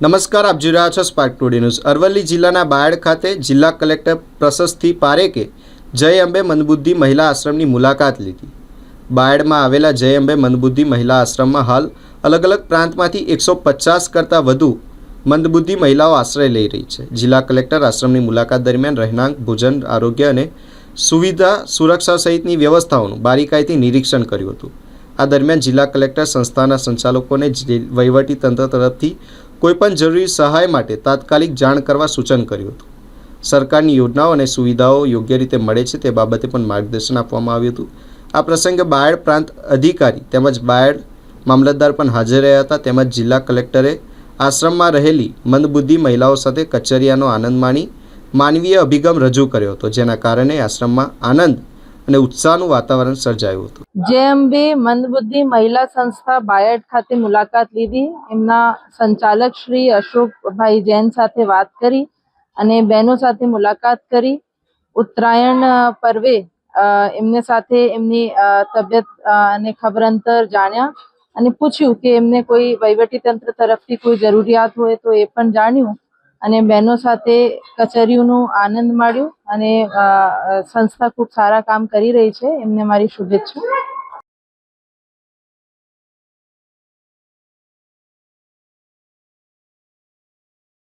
નમસ્કાર, આપ જોઈ રહ્યા છો સ્પાર્ક ટુડી ન્યૂઝ અરવલ્લી જિલ્લાના બાયડ ખાતે જિલ્લા કલેક્ટર પ્રશસ્તિ પારેકે જય અંબે મંદબુદ્ધિ મહિલા આશ્રમની મુલાકાત લીધી. બાયડમાં આવેલા જય અંબે મંદબુદ્ધિ મહિલા આશ્રમમાં હાલ અલગ અલગ પ્રાંતમાંથી એકસો પચાસ કરતાં વધુ મંદબુદ્ધિ મહિલાઓ આશ્રય લઈ રહી છે. જિલ્લા કલેક્ટર આશ્રમની મુલાકાત દરમિયાન રહેણાંક, ભોજન, આરોગ્ય અને સુવિધા સુરક્ષા સહિતની વ્યવસ્થાઓનું બારીકાઈથી નિરીક્ષણ કર્યું હતું. આ દરમિયાન જિલ્લા કલેક્ટર સંસ્થાના સંચાલકોને વહીવટી તંત્ર તરફથી કોઈપણ જરૂરી સહાય માટે તાત્કાલિક જાણ કરવા સૂચન કર્યું હતું. સરકારની યોજનાઓ અને સુવિધાઓ યોગ્ય રીતે મળે છે તે બાબતે પણ માર્ગદર્શન આપવામાં આવ્યું હતું. આ પ્રસંગે બાયડ પ્રાંત અધિકારી તેમજ બાયડ મામલતદાર પણ હાજર રહ્યા હતા. તેમજ જિલ્લા કલેક્ટરે આશ્રમમાં રહેલી મંદબુદ્ધિ મહિલાઓ સાથે કચેરિયાનો આનંદ માણી માનવીય અભિગમ રજૂ કર્યો હતો, જેના કારણે આશ્રમમાં આનંદ અને ઉત્સાહનું વાતાવરણ સર્જાયું હતું. જેએમબી મંદબુદ્ધિ મહિલા સંસ્થા બાયડ ખાતે મુલાકાત લીધી. એમના સંચાલક શ્રી અશોકભાઈ જૈન સાથે વાત કરી અને બહેનો સાથે મુલાકાત કરી. ઉત્તરાયણ પર્વે એમને સાથે એમની તબિયત અને ખબર અંતર જાણ્યા અને પૂછ્યું કે એમને કોઈ વહીવટી તંત્ર તરફથી કોઈ જરૂરિયાત હોય તો એ પણ જાણ્યું. અને બહેનો સાથે કચેરીઓનું આનંદ માણ્યો અને સંસ્થા ખૂબ સારા કામ કરી રહી છે. એમને મારી શુભેચ્છા.